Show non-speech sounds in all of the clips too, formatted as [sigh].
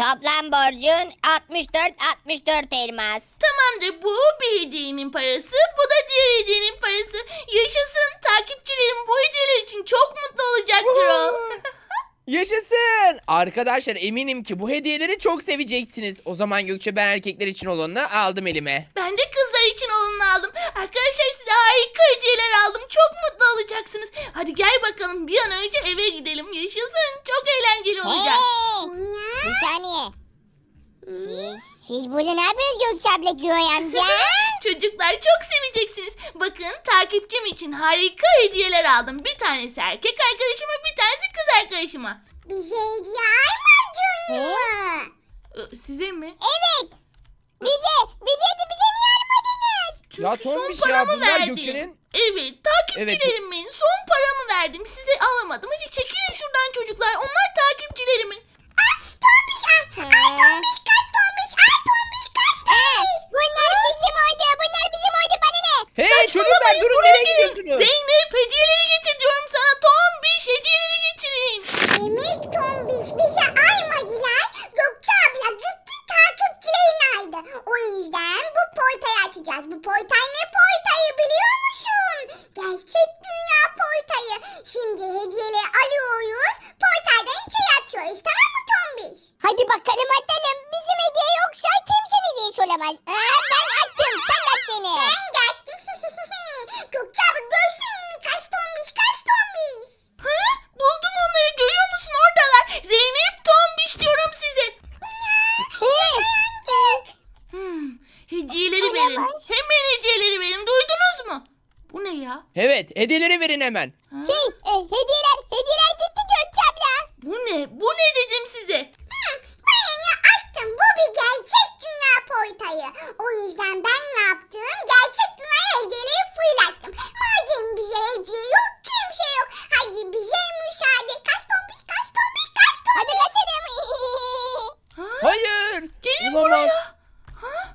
Toplam borcun 64 64 elmas. Tamamdır bu bir hediyenin parası bu da diğer hediyenin parası. Yaşasın takipçilerim bu hediyeler için çok mutlu olacaktır o. [laughs] Yaşasın. Arkadaşlar eminim ki bu hediyeleri çok seveceksiniz. O zaman Gökçe ben erkekler için olanını aldım elime. Ben de kızlar için olanı aldım. Arkadaşlar size harika hediyeler aldım. Çok mutlu olacaksınız. Hadi gel bakalım bir an önce eve gidelim. Yaşasın çok eğlenceli olacak. Hey! Bir saniye. Siz, siz burada ne yapıyorsunuz Gökçe abla Güray amca? [laughs] Çocuklar çok seveceksiniz. Bakın takipçim için harika hediyeler aldım. Bir tanesi erkek arkadaşıma bir tanesi kız arkadaşıma. Bize hediye almadın mı? Ee, Size mi? Evet. Bize, bize de bize mi yarmadınız? Çünkü Ya son Tombiş ya, paramı bunlar verdim. Gökçe'nin- Evet takipçilerimin son paramı verdim. Size alamadım. Hadi çekilin şuradan çocuklar. Onlar takipçilerimin. Tombiş al. Ay tombiş kaç tombiş. Ay tombiş kaç tombiş. Bunlar bizim oydu. Bunlar bizim oydu. Bana ne? Hey çocuklar Saçmalamayın, durun buraya nereye gelin. gidiyorsunuz? Zeynep hediyeleri getir diyorum sana. Tombiş hediyeleri getirin. Demek tombiş bize almadılar. Gökçe abla gitti takipçilerini aldı. O yüzden bu portayı açacağız. Bu portay ne portayı biliyor musun? Gerçek dünya portayı. Şimdi hediyeleri alıyoruz. Portaydan içeri atıyoruz. Tamam mı tombiş? Hadi bakalım atalım. Bizim hediye yoksa kimsenin hediyesi olamaz. Aa, ben attım. Sen at seni. Ben de attım. [laughs] Gökçe abla görsün mü? Kaç tombiş kaç tombiş. Hı? Buldum onları görüyor musun oradalar. Zeynep Tombiş diyorum size. Hmm, hediyeleri verin. Olamaz. Hemen hediyeleri verin. Duydunuz mu? Bu ne ya? Evet hediyeleri verin hemen. Ha? Şey, e, hediyeler, hediyeler gitti Gökçe abla. Bu ne? Bu ne dedim size? Banyoya attım. Bu bir gerçek dünya portayı. O yüzden ben ne yaptım? Gerçek dünya hediyeleri fırlattım. Madem bize hediye yok, kimse yok. Hadi bize müsaade. Kaç tombiş, kaç tombiş, kaç tombiş. Hadi kaçalım. Ha? Hayır. Gelin Olamaz. buraya. Ha?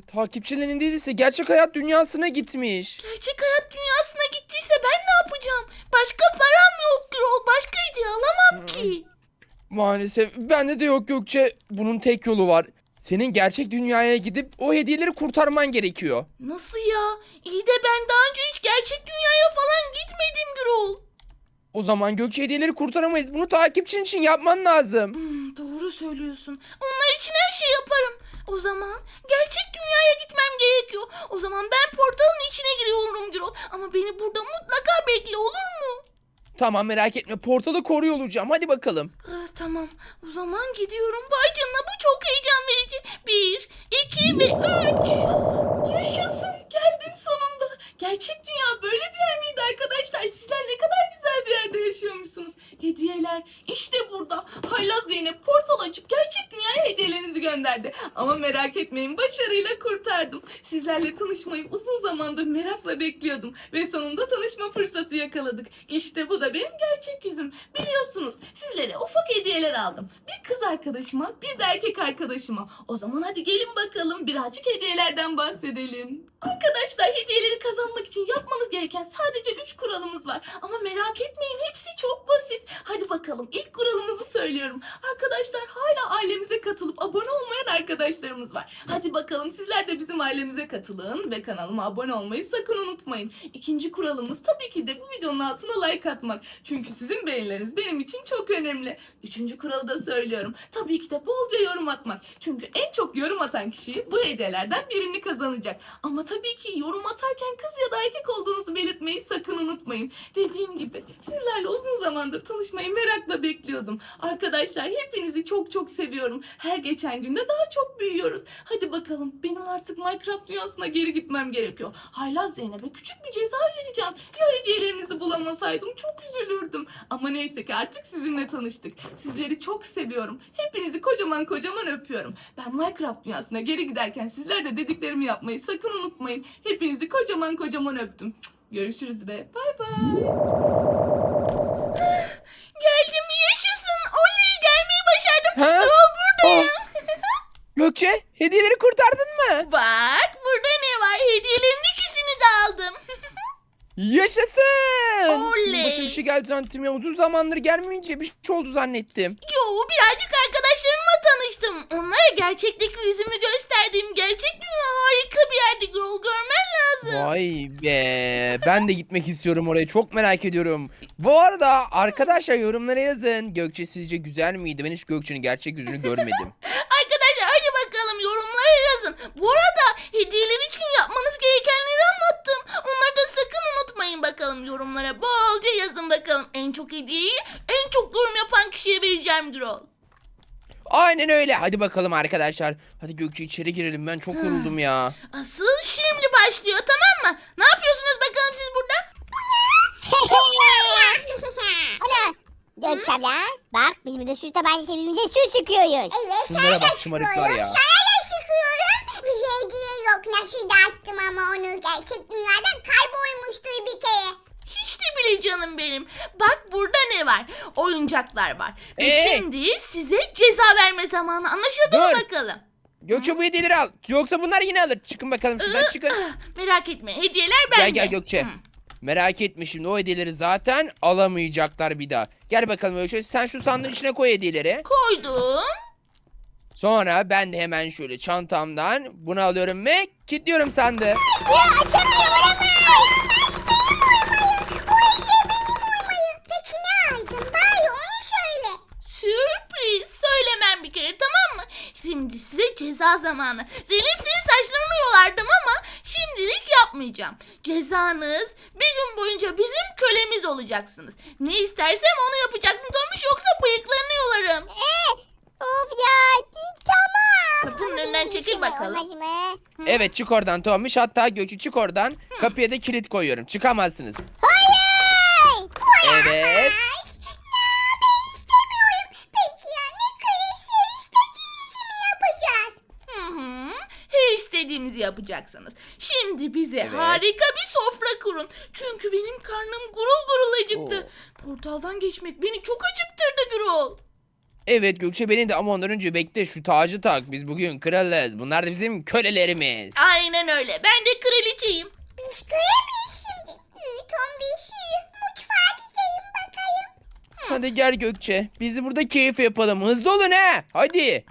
Gökçe takipçilerinin dedisi gerçek hayat dünyasına gitmiş. Gerçek hayat dünyasına gittiyse ben ne yapacağım? Başka param yok Gürol. Başka hediye alamam ki. Maalesef bende de yok Gökçe. Bunun tek yolu var. Senin gerçek dünyaya gidip o hediyeleri kurtarman gerekiyor. Nasıl ya? İyi de ben daha önce hiç gerçek dünyaya falan gitmedim Gürol. O zaman Gökçe hediyeleri kurtaramayız. Bunu takipçin için yapman lazım. Hmm, doğru söylüyorsun. Onlar için her şeyi yaparım. O zaman gerçek dünyaya gitmem gerekiyor. O zaman ben portalın içine giriyorum Gürol. Ama beni burada mutlaka bekle olur mu? Tamam merak etme portalı koruyor olacağım. Hadi bakalım. Ah, tamam. O zaman gidiyorum. Vay canına bu çok heyecan verici. Bir, iki ve üç. Yaşasın geldim sonunda. Gerçek dünya böyle bir yer miydi arkadaşlar? Sizler ne kadar güzel bir yerde yaşıyormuşsunuz. Hediyeler işte burada. Haylaz Zeynep portal açıp gerçek dünyaya hediyelerinizi gönderdi. Ama merak etmeyin başarıyla kurtardım. Sizlerle tanışmayı uzun zamandır merakla bekliyordum. Ve sonunda tanışma fırsatı yakaladık. İşte bu da benim gerçek yüzüm. Biliyorsunuz sizlere ufak hediyeler aldım. Bir kız arkadaşıma bir de erkek arkadaşıma. O zaman hadi gelin bakalım birazcık hediyelerden bahsedelim. Arkadaşlar hediyeleri kazanmak için yapmanız gereken sadece 3 kuralımız var. Ama merak etmeyin hepsi çok basit. Hadi bakalım ilk kuralımızı söylüyorum. Arkadaşlar hala ailemize katılıp abone olmayan arkadaşlarımız var. Hadi bakalım sizler de bizim ailemize katılın ve kanalıma abone olmayı sakın unutmayın. İkinci kuralımız tabii ki de bu videonun altına like atmak. Çünkü sizin beğenileriniz benim için çok önemli. Üçüncü kuralı da söylüyorum. Tabii ki de bolca yorum atmak. Çünkü en çok yorum atan kişi bu hediyelerden birini kazanacak. Ama tabii ki yorum atarken kız ya da erkek olduğunuzu belirtmeyi sakın unutmayın. Dediğim gibi sizlerle uzun zamandır tanışmayı merakla bekliyordum. Arkadaşlar hepinizi çok çok seviyorum. Her geçen günde daha çok büyüyoruz. Hadi bakalım benim artık Minecraft dünyasına geri gitmem gerekiyor. Haylaz Zeynep'e küçük bir ceza vereceğim. Ya hediyelerinizi bulamasaydım çok üzülürdüm. Ama neyse ki artık sizinle tanıştık. Sizleri çok seviyorum. Hepinizi kocaman kocaman öpüyorum. Ben Minecraft dünyasına geri giderken sizler de dediklerimi yapmayı sakın unutmayın. Hepinizi kocaman kocaman öptüm. Görüşürüz be. Bay bay. Geldim yaşasın. Oley gelmeyi başardım. Ha? Gürol buradayım. [laughs] Gökçe hediyeleri kurtardın mı? Bak burada ne var? Hediyelerin ikisini de aldım. [laughs] Yaşasın. Oley. Başına bir şey geldi zannettim ya. Uzun zamandır gelmeyince bir şey oldu zannettim. Yo birazcık arkadaşlarımla tanıştım. Onlara gerçekteki yüzümü gösterdim. Gerçek dünya harika bir yerdi Gürol. Görmen lazım. Vay be. Ben de gitmek istiyorum oraya. Çok merak ediyorum. Bu arada arkadaşlar yorumlara yazın. Gökçe sizce güzel miydi? Ben hiç Gökçe'nin gerçek yüzünü görmedim. [laughs] Arkadaşlar hadi bakalım yorumlara yazın. Bu arada hediyeler için yapmanız gerekenleri anlattım. Onları da sakın unutmayın bakalım yorumlara. Bolca yazın bakalım. En çok hediyeyi en çok yorum yapan kişiye vereceğim Gürol. Aynen öyle. Hadi bakalım arkadaşlar. Hadi Gökçe içeri girelim. Ben çok yoruldum ya. Asıl şimdi başlıyor tamam mı? Ne yapıyorsunuz bakalım siz burada? [laughs] Ana. Gökçe abla bak biz burada su tabancası birbirimize su sıkıyoruz. Evet Şunlara sana da bak şımarıklar sıkıyorum. ya. Sana da sıkıyorum. Bir hediye yok. Nasıl dağıttım ama onu gerçek dünyada kaybolmuştur bir kere. Bile canım benim. Bak burada ne var? Oyuncaklar var. Ve Ee? şimdi size ceza verme zamanı. Anlaşıldı mı Dur. bakalım? Gökçe bu hediyeleri al. Yoksa bunlar yine alır. Çıkın bakalım şuradan çıkın. Merak etme hediyeler bende. Gel gel Gökçe. Hı. Merak etme şimdi o hediyeleri zaten alamayacaklar bir daha. Gel bakalım Gökçe sen şu sandığın içine koy hediyeleri. Koydum. Sonra ben de hemen şöyle çantamdan bunu alıyorum ve kilitliyorum sandığı. Ya açamıyorum olamaz. O hediye benim olmayı. Peki ne aldın? Bari onu söyle. Sürpriz. Söylemem bir kere tamam mı? Şimdi size ceza zamanı. Zeynep senin saçlarını yolardım ama şimdilik yapmayacağım. Cezanız bir gün boyunca bizim kölemiz olacaksınız. Ne istersem onu yapacaksın Tomuş yoksa bıyıklarını yolarım. Ee, of ya tamam. Kapının önünden çekil işim bakalım. Olmaz mı? Evet çık oradan Tomiş hatta Gökçe çık oradan. Kapıya da kilit koyuyorum. Çıkamazsınız. Hayır. Evet. Peki ya ne kıyısı istediğinizi mi yapacağız? Hı hı. Her istediğimizi yapacaksınız. Şimdi bize Evet. harika bir sofra kurun. Çünkü benim karnım gurul gurul acıktı. Oo. Portaldan geçmek beni çok acıktırdı Gürol. Evet Gökçe beni de ama ondan önce bekle şu tacı tak. Biz bugün kralız. Bunlar da bizim kölelerimiz. Aynen öyle. Ben de kraliçeyim. Biz göremeyiz şimdi. İyi Tom bir şey. Mutfağa gidelim bakalım. Hadi gel Gökçe. Bizi burada keyif yapalım. Hızlı olun he. Hadi. Olun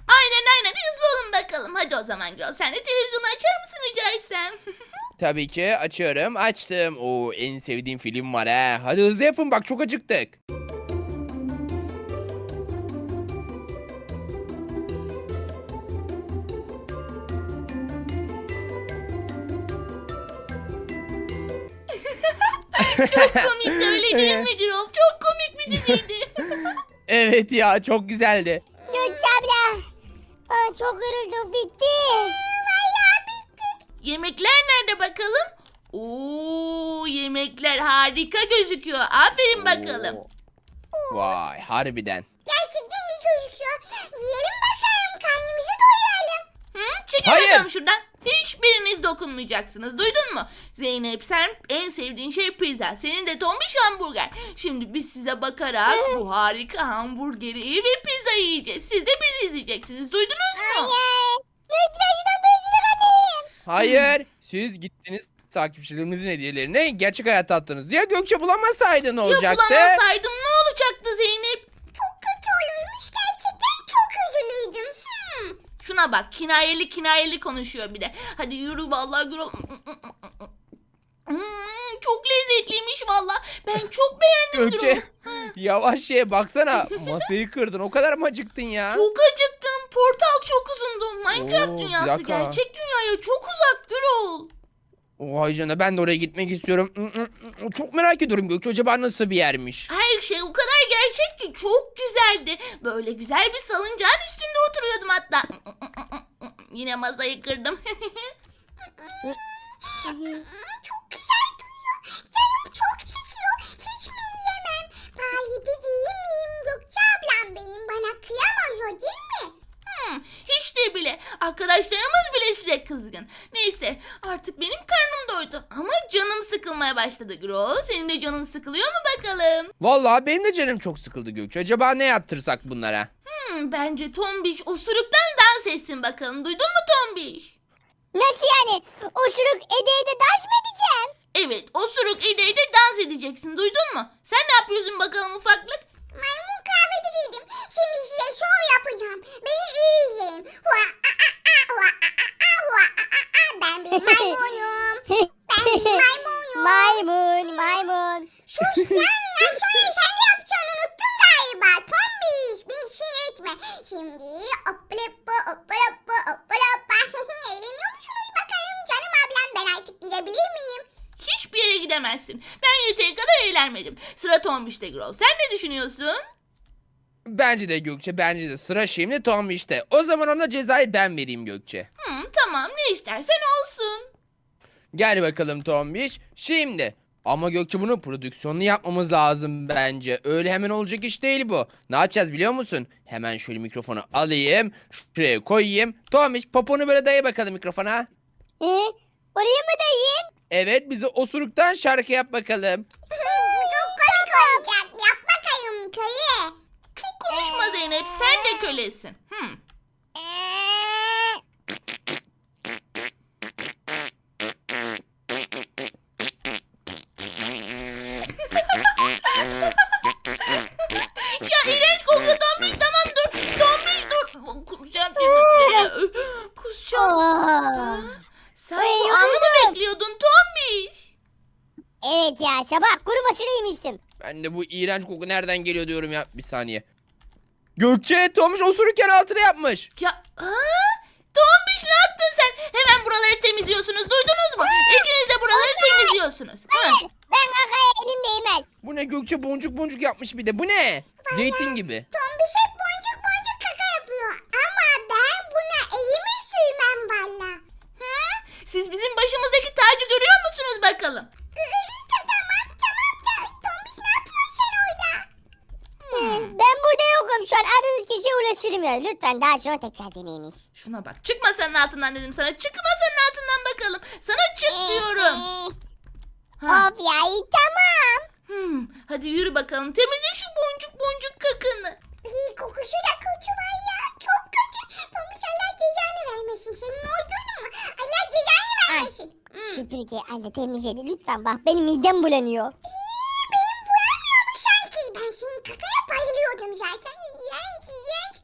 bakalım. Hadi o zaman Gürol sen de televizyonu açar mısın rica etsem? [laughs] Tabii ki açıyorum. Açtım. Oo en sevdiğim film var he. Hadi hızlı yapın bak çok acıktık. Çok komikti öyle değil [laughs] mi Gürol? Çok komik bir diziydi. Evet ya çok güzeldi. Aa, çok yoruldum bitti. Yemekler nerede bakalım? Oo yemekler harika gözüküyor. Aferin bakalım. Vay harbiden. Gerçekten iyi gözüküyor. Yiyelim bakalım karnımızı doyuralım. Hı? Çekil Hayır. bakalım şuradan. Hiçbiriniz dokunmayacaksınız. Duydun mu? Zeynep sen en sevdiğin şey pizza. Senin de tombiş hamburger. Şimdi biz size bakarak bu harika hamburgeri ve pizza yiyeceğiz. Siz de bizi izleyeceksiniz. Duydunuz mu? Hayır. Lütfen şuradan alayım. Hayır. Siz gittiniz takipçilerimizin hediyelerini gerçek hayatta attınız. Ya Gökçe bulamasaydın ne Ya olacaktı? bulamasaydım ne olacaktı Zeynep? Çok kötü olurmuş gerçekten çok üzülüydüm. Hmm. Şuna bak kinayeli kinayeli konuşuyor bir de. Hadi yürü vallahi Gürol. Hmm, çok lezzetliymiş valla. Ben çok beğendim. Gökçe yavaş ye baksana masayı kırdın o kadar mı acıktın ya? Çok acıktım. Portal çok uzundu. Minecraft Oo, bir dünyası dakika. gerçek dünyaya çok uzak Gürol. Vay canına ben de oraya gitmek istiyorum. Çok merak ediyorum Gökçe acaba nasıl bir yermiş? Her şey o kadar gerçek ki çok güzeldi. Böyle güzel bir salıncağın üstünde oturuyordum hatta. Yine masayı kırdım. [laughs] Çok güzel duyuyor. Canım çok çekiyor. Hiç mi yiyemem? Bari bir değil miyim? Gökçe ablam benim bana kıyamaz o değil mi? Hmm, hiç de bile. Arkadaşlarımız bile size kızgın. Neyse artık benim karnım doydu. Ama canım sıkılmaya başladı Gürol. Senin de canın sıkılıyor mu bakalım? Vallahi benim de canım çok sıkıldı Gökçe. Acaba ne yaptırsak bunlara? Hmm, bence Tombiş osuruktan dans etsin bakalım. Duydun mu Tombiş? Nasıl yani? Osuruk Ede'ye de ders mi edeceğim? Evet osuruk ineğde dans edeceksin duydun mu? Sen ne yapıyorsun bakalım ufaklık? Maymun kıyafeti giydim. Şimdi size şov yapacağım. Beni iyi izleyin. Hua, a, a, a, hua, a, a, a, hua, a, a, a. Ben bir maymunum. Ben bir maymunum. maymun maymun. Sus lan ya şöyle sen de yapacaksın unuttun galiba. Tombiş bir şey etme. Şimdi oploppa oploppa oploppa. Eğleniyor musunuz bakayım canım ablam ben artık gidebilir miyim? Hiçbir yere gidemezsin. Ben yeteri kadar eğlenmedim. Sıra Tombiş'te Grol. Sen ne düşünüyorsun? Bence de Gökçe bence de sıra şimdi Tom işte. O zaman ona cezayı ben vereyim Gökçe. Hmm, tamam ne istersen olsun. Gel bakalım Tombiş. Şimdi. Ama Gökçe bunun prodüksiyonunu yapmamız lazım bence. Öyle hemen olacak iş değil bu. Ne yapacağız biliyor musun? Hemen şöyle mikrofonu alayım. Şuraya koyayım. Tombiş poponu böyle daya bakalım mikrofona. Ee, oraya mı dayayım? Evet bize osuruktan şarkı yap bakalım. [laughs] Çok komik olacak. Yap bakayım köye. Çok konuşma Zeynep sen de kölesin. Hmm. Ya iğrenç koktu Tombiş tamam dur. Tombiş dur. Kusacağım şimdi. Kusacağım. Oo. Sen Ay, bu anı mı bekliyordun Tombiş? Evet ya sabah kuru yemiştim. Ben de bu iğrenç koku nereden geliyor diyorum ya. Bir saniye. Gökçe Tombiş osururken altına yapmış. Ya aa, Tombiş ne yaptın sen? Hemen buraları temizliyorsunuz duydunuz mu? İkiniz de buraları temizliyorsunuz. Ha. Hayır ben kakaya elim değmez. Bu ne Gökçe boncuk boncuk yapmış bir de. Bu ne? Zeytin gibi. Tombiş hep boncuk boncuk kaka yapıyor. Ama ben buna elimi sürmem valla. Hı? Siz bizim başımızdaki tacı görüyor musunuz bakalım? Burada yokum şu an aradığınız kişiye ulaşırım ya. Lütfen daha sonra tekrar deneyiniz. Şuna bak çık masanın altından dedim sana. Çık masanın altından bakalım. Sana çık diyorum. Ha. Of ya iyi tamam. Hmm. Hadi yürü bakalım temizle şu boncuk boncuk kakanı. İyi kokusu da kötü var ya. Çok kötü. Tombiş Allah cezanı vermesin. Senin oldun mu? Allah cezanı vermesin. Hmm. Süpürge anne temizledi lütfen bak benim midem bulanıyor. İyi benim bulamıyor mu sanki? Ben senin kakaya bayılıyordum zaten. İğrenç iğrenç.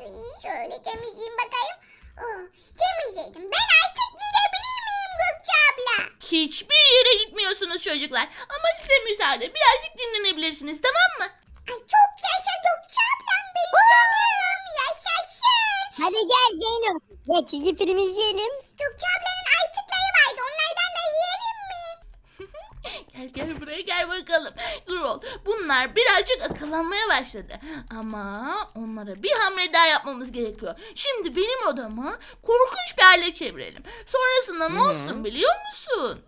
Şöyle temizleyeyim bakayım. Oh, temizledim. Ben artık gidebilir miyim Gökçe abla? Hiçbir yere gitmiyorsunuz çocuklar. Ama size müsaade. Birazcık dinlenebilirsiniz tamam mı? Ay çok yaşa Gökçe ablam. Ben canım. Yaşasın. Hadi gel Zeyno. Ya çizgi film izleyelim. Gökçe Gel buraya gel bakalım. Grol bunlar birazcık akıllanmaya başladı. Ama onlara bir hamle daha yapmamız gerekiyor. Şimdi benim odamı korkunç bir hale çevirelim. Sonrasında ne olsun biliyor musun?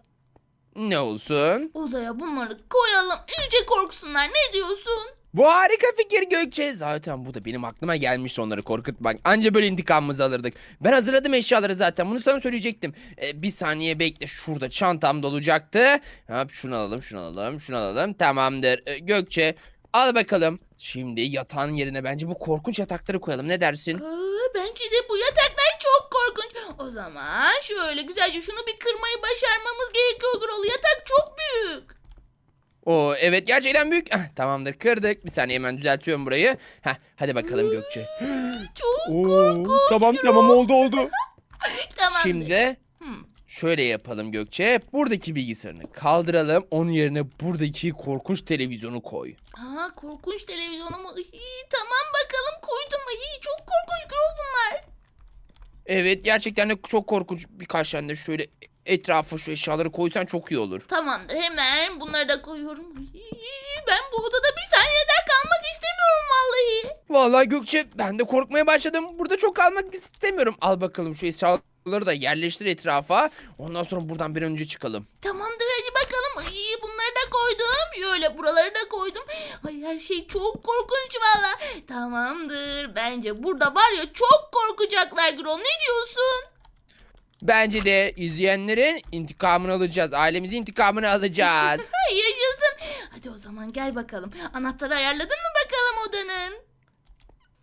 Ne olsun? Odaya bunları koyalım. iyice korksunlar. Ne diyorsun? Bu harika fikir Gökçe. Zaten bu da benim aklıma gelmişti onları korkutmak. Anca böyle intikamımızı alırdık. Ben hazırladım eşyaları zaten. Bunu sana söyleyecektim. Ee, bir saniye bekle. Şurada çantamda olacaktı. Hop şunu alalım, şunu alalım, şunu alalım. Tamamdır. Ee, Gökçe al bakalım. Şimdi yatağın yerine bence bu korkunç yatakları koyalım. Ne dersin? Aa, bence de bu yataklar çok korkunç. O zaman şöyle güzelce şunu bir kırmayı başarmamız gerekiyor Grol. Yatak çok büyük. Oo evet gerçekten büyük. Ah, tamamdır kırdık. Bir saniye hemen düzeltiyorum burayı. Heh, hadi bakalım Gökçe. [gasps] Çok korkunç. tamam Gürol. tamam oldu oldu. [laughs] Tamam. Şimdi Hmm. Şöyle yapalım Gökçe. Buradaki bilgisayarını kaldıralım. Onun yerine buradaki korkunç televizyonu koy. Aa korkunç televizyonu mu? İyi, tamam bakalım koydum. İyi, çok korkunç Grol bunlar. Evet gerçekten de çok korkunç. Birkaç tane de şöyle etrafa şu eşyaları koysan çok iyi olur. Tamamdır hemen bunları da koyuyorum. Ben bu odada bir saniye daha kalmak istemiyorum vallahi. Vallahi Gökçe ben de korkmaya başladım. Burada çok kalmak istemiyorum. Al bakalım şu eşyaları da yerleştir etrafa. Ondan sonra buradan bir an önce çıkalım. Tamamdır hadi bakalım. İyi bunları da koydum. Şöyle buraları da koydum. Ay her şey çok korkunç valla. Tamamdır. Bence burada var ya çok korkacaklar Grol. Ne diyorsun? Bence de izleyenlerin intikamını alacağız. Ailemizin intikamını alacağız. [laughs] Yaşasın. Hadi o zaman gel bakalım. Anahtarı ayarladın mı bakalım odanın?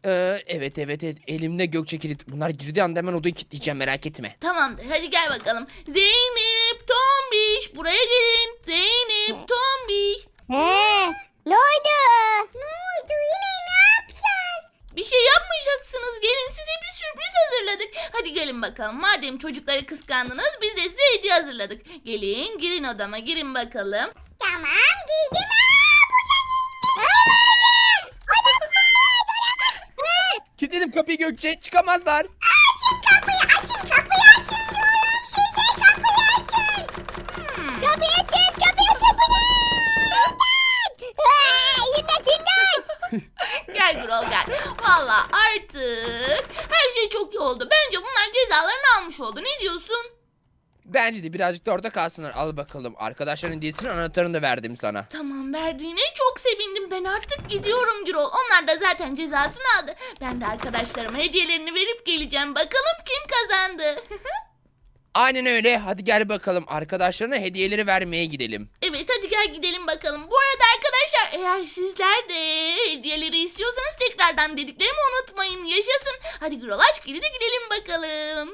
Ee, evet evet evet elimde Gökçe kilit. Bunlar girdiği anda hemen odayı kilitleyeceğim merak etme. Tamamdır hadi gel bakalım. Zeynep Tombiş buraya gelin. Zeynep, Tombiş. He, ne oldu? Ne oldu yine? Bir şey yapmayacaksınız. Gelin size bir sürpriz hazırladık. Hadi gelin bakalım. Madem çocukları kıskandınız biz de size hediye hazırladık. Gelin girin odama girin bakalım. Tamam giydim. Bu Kilitledim kapıyı Gökçe çıkamazlar. Açın kapıyı açın kapıyı açın diyorum size kapıyı açın. Kapıyı açın, kapıyı açın bunu. İmdat! İmdat, imdat! Gel Gürol gel. Valla artık her şey çok iyi oldu. Bence bunlar cezalarını almış oldu. Ne diyorsun? Bence de birazcık da orada kalsınlar. Al bakalım. Arkadaşların hediyesinin anahtarını da verdim sana. Tamam verdiğine çok sevindim. Ben artık gidiyorum Gürol. Onlar da zaten cezasını aldı. Ben de arkadaşlarıma hediyelerini verip geleceğim. Bakalım kim kazandı. [laughs] Aynen öyle. Hadi gel bakalım. Arkadaşlarına hediyeleri vermeye gidelim. evet hadi gel gidelim bakalım. Bu arada arkadaşlar eğer sizler de hediyeleri istiyorsanız tekrardan dediklerimi unutmayın. Yaşasın. Hadi Gürol aç kilidi gidelim bakalım.